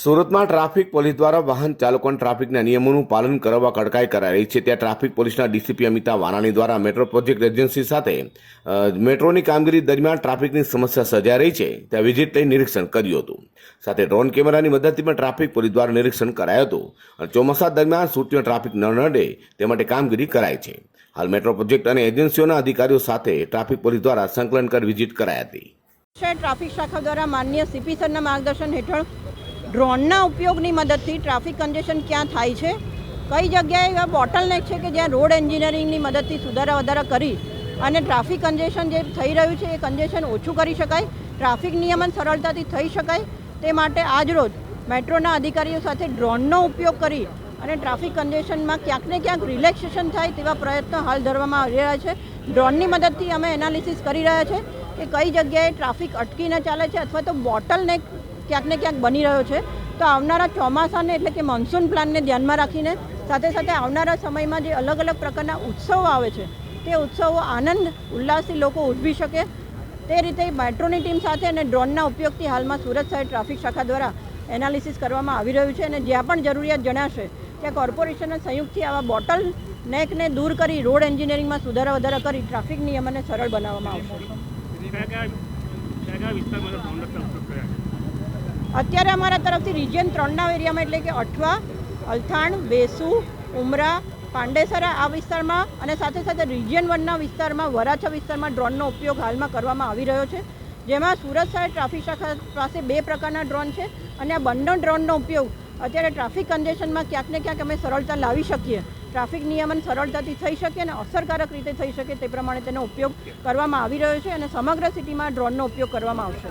સુરતમાં traffic police દ્વારા વાહન ચાલકોને ટ્રાફિકના નિયમોનું પાલન કરવા કડકાઈ કરાઈ રહી છે. ત્યાં ટ્રાફિક પોલીસના ડીસીપી અમિતા વાનાણી દ્વારા મેટ્રો પ્રોજેક્ટ એજન્સી સાથે મેટ્રોની કામગીરી દરમિયાન ટ્રાફિકની સમસ્યા સર્જાઈ રહી છે. ત્યાં વિઝિટ લઈ નિરીક્ષણ કર્યું હતું. સાથે ડ્રોન કેમેરાની મદદથી પણ ટ્રાફિક પોલીસ દ્વારા નિરીક્ષણ કરાયું હતું. અને ચોમાસા દરમિયાન સૂટીઓ ટ્રાફિક ન નડે તે માટે કામગીરી કરાઈ છે. હાલ મેટ્રો પ્રોજેક્ટ અને એજન્સીઓના અધિકારીઓ સાથે ટ્રાફિક પોલીસ દ્વારા સંકલન કરી વિઝિટ કરાઈ હતી. ટ્રાફિક શાખા દ્વારા માન્ય સીપી સરના માર્ગદર્શન હેઠળ ડ્રોનના ઉપયોગની મદદથી ટ્રાફિક કન્જેશન ક્યાં થાય છે? કઈ જગ્યાએ એવા બોટલનેક છે કે જ્યાં રોડ એન્જિનિયરિંગની મદદથી સુધારા વધારા કરી અને ટ્રાફિક કન્જેશન જે થઈ રહ્યું છે એ કન્જેશન ઓછું કરી શકાય, ટ્રાફિક નિયમન સરળતાથી થઈ શકાય તે માટે આજરોજ મેટ્રોના અધિકારીઓ સાથે ડ્રોનનો ઉપયોગ કરી અને ટ્રાફિક કન્જેશનમાં ક્યાંક ને ક્યાંક રિલેક્સેશન થાય તેવા પ્રયત્નો હાલ ધરવામાં આવી રહ્યા છે. ડ્રોનની મદદથી અમે એનાલિસિસ કરી રહ્યા છે કે કઈ જગ્યાએ ટ્રાફિક અટકીને ચાલે છે અથવા તો બોટલ ને ક્યાંક ને ક્યાંક બની રહ્યો છે. તો આવનારા ચોમાસાને એટલે કે મોન્સૂન પ્લાનને ધ્યાનમાં રાખીને સાથે સાથે આવનારા સમયમાં જે અલગ અલગ પ્રકારના ઉત્સવો આવે છે, તે ઉત્સવો આનંદ, ઉલ્લાસથી લોકો ઉજવી શકે. તે રીતે મેટ્રોની ટીમ સાથે અને ડ્રોનના ઉપયોગથી હાલમાં સુરત શહેર ટ્રાફિક શાખા દ્વારા એનાલિસિસ કરવામાં આવી રહ્યું છે અને જ્યાં પણ જરૂરિયાત જણાશે, ત્યાં કોર્પોરેશનના સંયુક્તથી આવા બોટલ નેકને દૂર કરી રોડ એન્જિનિયરિંગમાં સુધારા વધારા કરી ટ્રાફિક નિયમને સરળ બનાવવામાં આવશે. અત્યારે અમારા તરફથી રિજિયન ત્રણના એરિયામાં એટલે કે અઠવા, અલથાણ, બેસુ, ઉમરા, પાંડેસરા આ વિસ્તારમાં અને સાથે સાથે રિજિયન વનના વિસ્તારમાં, વરાછા વિસ્તારમાં ડ્રોનનો ઉપયોગ હાલમાં કરવામાં આવી રહ્યો છે. જેમાં સુરત શહેર ટ્રાફિક શાખા પાસે બે પ્રકારના ડ્રોન છે અને આ બંને ડ્રોનનો ઉપયોગ અત્યારે ટ્રાફિક કન્જેશનમાં ક્યાંક ને ક્યાંક અમે સરળતા લાવી શકીએ. ટ્રાફિક નિયમન સરળતાથી થઈ શકે અને અસરકારક રીતે થઈ શકે તે પ્રમાણે તેનો ઉપયોગ કરવામાં આવી રહ્યો છે અને સમગ્ર સિટીમાં ડ્રોનનો ઉપયોગ કરવામાં આવશે.